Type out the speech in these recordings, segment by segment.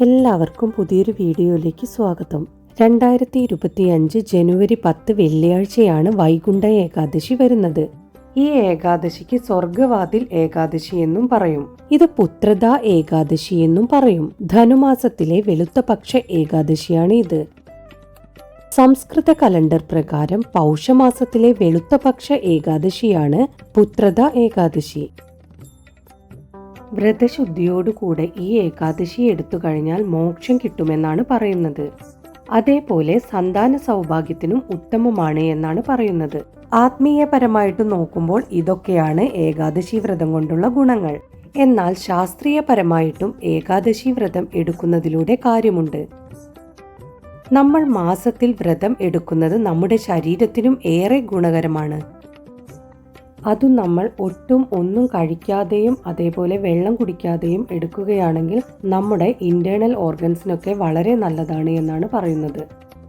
എല്ലാവർക്കും പുതിയൊരു വീഡിയോയിലേക്ക് സ്വാഗതം. രണ്ടായിരത്തി ഇരുപത്തി അഞ്ച് ജനുവരി പത്ത് വെള്ളിയാഴ്ചയാണ് വൈകുണ്ഠ ഏകാദശി വരുന്നത്. ഈ ഏകാദശിക്ക് സ്വർഗവാതിൽ ഏകാദശി എന്നും പറയും. ഇത് പുത്രദ ഏകാദശി എന്നും പറയും. ധനുമാസത്തിലെ വെളുത്ത പക്ഷ ഏകാദശിയാണ് ഇത്. സംസ്കൃത കലണ്ടർ പ്രകാരം പൗഷമാസത്തിലെ വെളുത്ത പക്ഷ ഏകാദശിയാണ് പുത്രദ ഏകാദശി. വ്രതശുദ്ധിയോടുകൂടെ ഈ ഏകാദശി എടുത്തു കഴിഞ്ഞാൽ മോക്ഷം കിട്ടുമെന്നാണ് പറയുന്നത്. അതേപോലെ സന്താന സൗഭാഗ്യത്തിനും ഉത്തമമാണ് എന്നാണ് പറയുന്നത്. ആത്മീയപരമായിട്ട് നോക്കുമ്പോൾ ഇതൊക്കെയാണ് ഏകാദശി വ്രതം കൊണ്ടുള്ള ഗുണങ്ങൾ. എന്നാൽ ശാസ്ത്രീയപരമായിട്ടും ഏകാദശി വ്രതം എടുക്കുന്നതിലൂടെ കാര്യമുണ്ട്. നമ്മൾ മാസത്തിൽ വ്രതം എടുക്കുന്നത് നമ്മുടെ ശരീരത്തിനും ഏറെ ഗുണകരമാണ്. അതും നമ്മൾ ഒട്ടും ഒന്നും കഴിക്കാതെയും അതേപോലെ വെള്ളം കുടിക്കാതെയും എടുക്കുകയാണെങ്കിൽ നമ്മുടെ ഇന്റേണൽ ഓർഗൻസിനൊക്കെ വളരെ നല്ലതാണ് എന്നാണ് പറയുന്നത്.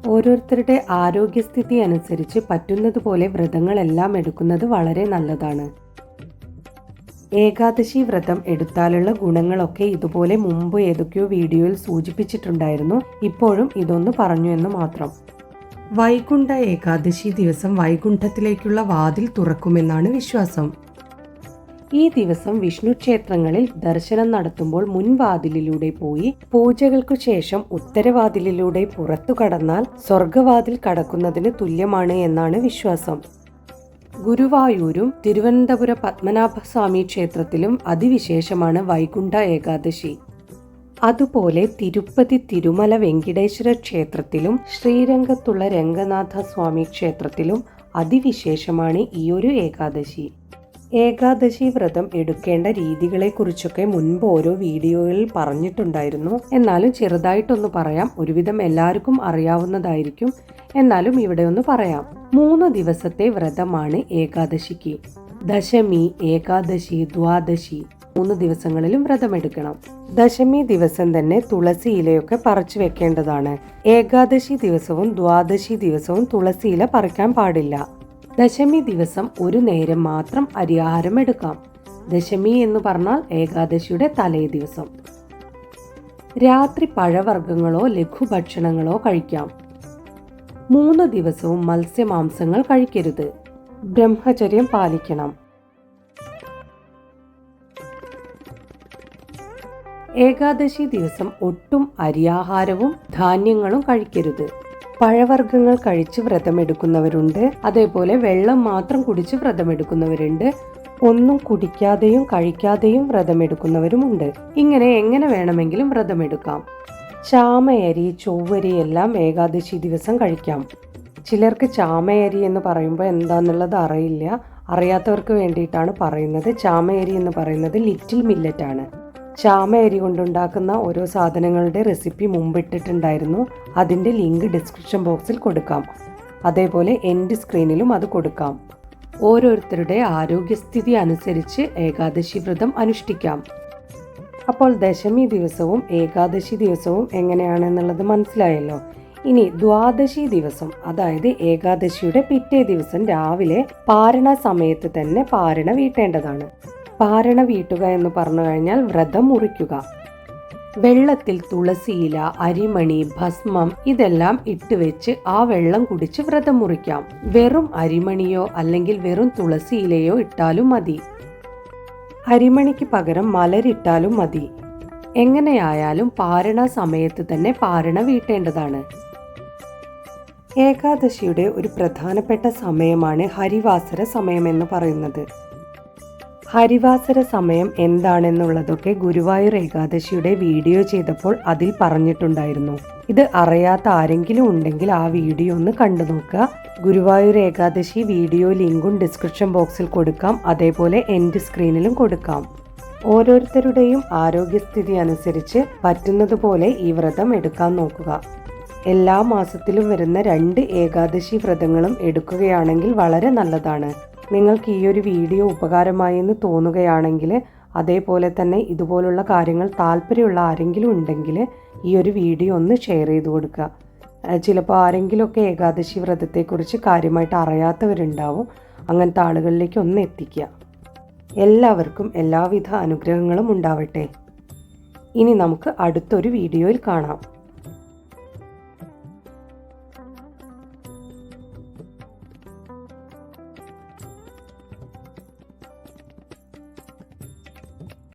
ഓരോരുത്തരുടെ ആരോഗ്യസ്ഥിതി അനുസരിച്ച് പറ്റുന്നതുപോലെ വ്രതങ്ങളെല്ലാം എടുക്കുന്നത് വളരെ നല്ലതാണ്. ഏകാദശി വ്രതം എടുത്താലുള്ള ഗുണങ്ങളൊക്കെ ഇതുപോലെ മുമ്പ് ഏതൊക്കെയോ വീഡിയോയിൽ സൂചിപ്പിച്ചിട്ടുണ്ടായിരുന്നു. ഇപ്പോഴും ഇതൊന്ന് പറഞ്ഞു എന്ന് മാത്രം. വൈകുണ്ഠ ഏകാദശി ദിവസം വൈകുണ്ഠത്തിലേക്കുള്ള വാതിൽ തുറക്കുമെന്നാണ് വിശ്വാസം. ഈ ദിവസം വിഷ്ണു ക്ഷേത്രങ്ങളിൽ ദർശനം നടത്തുമ്പോൾ മുൻവാതിലിലൂടെ പോയി പൂജകൾക്കു ശേഷം ഉത്തരവാതിലിലൂടെ പുറത്തു കടന്നാൽ സ്വർഗവാതിൽ കടക്കുന്നതിന് തുല്യമാണ് എന്നാണ് വിശ്വാസം. ഗുരുവായൂരും തിരുവനന്തപുര പത്മനാഭസ്വാമി ക്ഷേത്രത്തിലും അതിവിശേഷമാണ് വൈകുണ്ഠ ഏകാദശി. അതുപോലെ തിരുപ്പതി തിരുമല വെങ്കിടേശ്വര ക്ഷേത്രത്തിലും ശ്രീരംഗത്തുള്ള രംഗനാഥ സ്വാമി ക്ഷേത്രത്തിലും അതിവിശേഷമാണ് ഈയൊരു ഏകാദശി. ഏകാദശി വ്രതം എടുക്കേണ്ട രീതികളെക്കുറിച്ചൊക്കെ മുൻപ് ഓരോ വീഡിയോയിൽ പറഞ്ഞിട്ടുണ്ടായിരുന്നു. എന്നാലും ചെറുതായിട്ടൊന്ന് പറയാം. ഒരുവിധം എല്ലാവർക്കും അറിയാവുന്നതായിരിക്കും. എന്നാലും ഇവിടെ ഒന്ന് പറയാം. മൂന്ന് ദിവസത്തെ വ്രതമാണ് ഏകാദശിക്ക്. ദശമി ഏകാദശി ദ്വാദശി. മൂന്ന് ദിവസങ്ങളിലും വ്രതമെടുക്കണം. ദശമി ദിവസം തന്നെ തുളസി ഇലയൊക്കെ പറിച്ചു വെക്കേണ്ടതാണ്. ഏകാദശി ദിവസവും ദ്വാദശി ദിവസവും തുളസി ഇല പറിക്കാൻ പാടില്ല. ദശമി ദിവസം ഒരു നേരം മാത്രം അരിയാഹാരം എടുക്കാം. ദശമി എന്ന് പറഞ്ഞാൽ ഏകാദശിയുടെ തലേ ദിവസം. രാത്രി പഴവർഗങ്ങളോ ലഘുഭക്ഷണങ്ങളോ കഴിക്കാം. മൂന്ന് ദിവസവും മത്സ്യമാംസങ്ങൾ കഴിക്കരുത്. ബ്രഹ്മചര്യം പാലിക്കണം. ഏകാദശി ദിവസം ഒട്ടും അരിയാഹാരവും ധാന്യങ്ങളും കഴിക്കരുത്. പഴവർഗങ്ങൾ കഴിച്ച് വ്രതമെടുക്കുന്നവരുണ്ട്. അതേപോലെ വെള്ളം മാത്രം കുടിച്ച് വ്രതമെടുക്കുന്നവരുണ്ട്. ഒന്നും കുടിക്കാതെയും കഴിക്കാതെയും വ്രതമെടുക്കുന്നവരുമുണ്ട്. ഇങ്ങനെ എങ്ങനെ വേണമെങ്കിലും വ്രതമെടുക്കാം. ചാമയരി ചൊവ്വരി എല്ലാം ഏകാദശി ദിവസം കഴിക്കാം. ചിലർക്ക് ചാമയരി എന്ന് പറയുമ്പോൾ എന്താന്നുള്ളത് അറിയില്ല. അറിയാത്തവർക്ക് വേണ്ടിയിട്ടാണ് പറയുന്നത്. ചാമയരി എന്ന് പറയുന്നത് ലിറ്റിൽ മില്ലറ്റ് ചാമ അരി കൊണ്ടുണ്ടാക്കുന്ന ഓരോ സാധനങ്ങളുടെ റെസിപ്പി മുമ്പിട്ടിട്ടുണ്ടായിരുന്നു. അതിന്റെ ലിങ്ക് ഡിസ്ക്രിപ്ഷൻ ബോക്സിൽ കൊടുക്കാം. അതേപോലെ എന്റെ സ്ക്രീനിലും അത് കൊടുക്കാം. ഓരോരുത്തരുടെ ആരോഗ്യസ്ഥിതി അനുസരിച്ച് ഏകാദശി വ്രതം അനുഷ്ഠിക്കാം. അപ്പോൾ ദശമി ദിവസവും ഏകാദശി ദിവസവും എങ്ങനെയാണെന്നുള്ളത് മനസ്സിലായല്ലോ? ഇനി ദ്വാദശി ദിവസം അതായത് ഏകാദശിയുടെ പിറ്റേ ദിവസം രാവിലെ പാരണ സമയത്ത് തന്നെ പാരണ വീട്ടേണ്ടതാണ്. പാരണ വീട്ടുക എന്ന് പറഞ്ഞു കഴിഞ്ഞാൽ വ്രതം മുറിക്കുക. വെള്ളത്തിൽ തുളസിയില അരിമണി ഭസ്മം ഇതെല്ലാം ഇട്ട് വെച്ച് ആ വെള്ളം കുടിച്ച് വ്രതം മുറിക്കാം. വെറും അരിമണിയോ അല്ലെങ്കിൽ വെറും തുളസിയിലയോ ഇട്ടാലും മതി. അരിമണിക്ക് പകരം മലരിട്ടാലും മതി. എങ്ങനെയായാലും പാരണ സമയത്ത് തന്നെ പാരണ വീട്ടേണ്ടതാണ്. ഏകാദശിയുടെ ഒരു പ്രധാനപ്പെട്ട സമയമാണ് ഹരിവാസര സമയം എന്ന് പറയുന്നത്. ഹരിവാസര സമയം എന്താണെന്നുള്ളതൊക്കെ ഗുരുവായൂർ ഏകാദശിയുടെ വീഡിയോ ചെയ്തപ്പോൾ അതിൽ പറഞ്ഞിട്ടുണ്ടായിരുന്നു. ഇത് അറിയാത്ത ആരെങ്കിലും ഉണ്ടെങ്കിൽ ആ വീഡിയോ ഒന്ന് കണ്ടു നോക്കുക. ഗുരുവായൂർ ഏകാദശി വീഡിയോ ലിങ്കും ഡിസ്ക്രിപ്ഷൻ ബോക്സിൽ കൊടുക്കാം. അതേപോലെ എൻഡ് സ്ക്രീനിലും കൊടുക്കാം. ഓരോരുത്തരുടെയും ആരോഗ്യസ്ഥിതി അനുസരിച്ച് പറ്റുന്നതുപോലെ ഈ വ്രതം എടുക്കാൻ നോക്കുക. എല്ലാ മാസത്തിലും വരുന്ന രണ്ട് ഏകാദശി വ്രതങ്ങളും എടുക്കുകയാണെങ്കിൽ വളരെ നല്ലതാണ്. നിങ്ങൾക്ക് ഈ ഒരു വീഡിയോ ഉപകാരമായി എന്ന് തോന്നുകയാണെങ്കിൽ അതേപോലെ തന്നെ ഇതുപോലുള്ള കാര്യങ്ങൾ താല്പര്യമുള്ള ആരെങ്കിലും ഉണ്ടെങ്കിൽ ഈ ഒരു വീഡിയോ ഒന്ന് ഷെയർ ചെയ്ത് കൊടുക്കുക. ചിലപ്പോൾ ആരെങ്കിലുമൊക്കെ ഏകാദശി വ്രതത്തെക്കുറിച്ച് കാര്യമായിട്ട് അറിയാത്തവരുണ്ടാവും. അങ്ങനത്തെ ആളുകളിലേക്ക് ഒന്ന് എത്തിക്കുക. എല്ലാവർക്കും എല്ലാവിധ അനുഗ്രഹങ്ങളും ഉണ്ടാവട്ടെ. ഇനി നമുക്ക് അടുത്തൊരു വീഡിയോയിൽ കാണാം.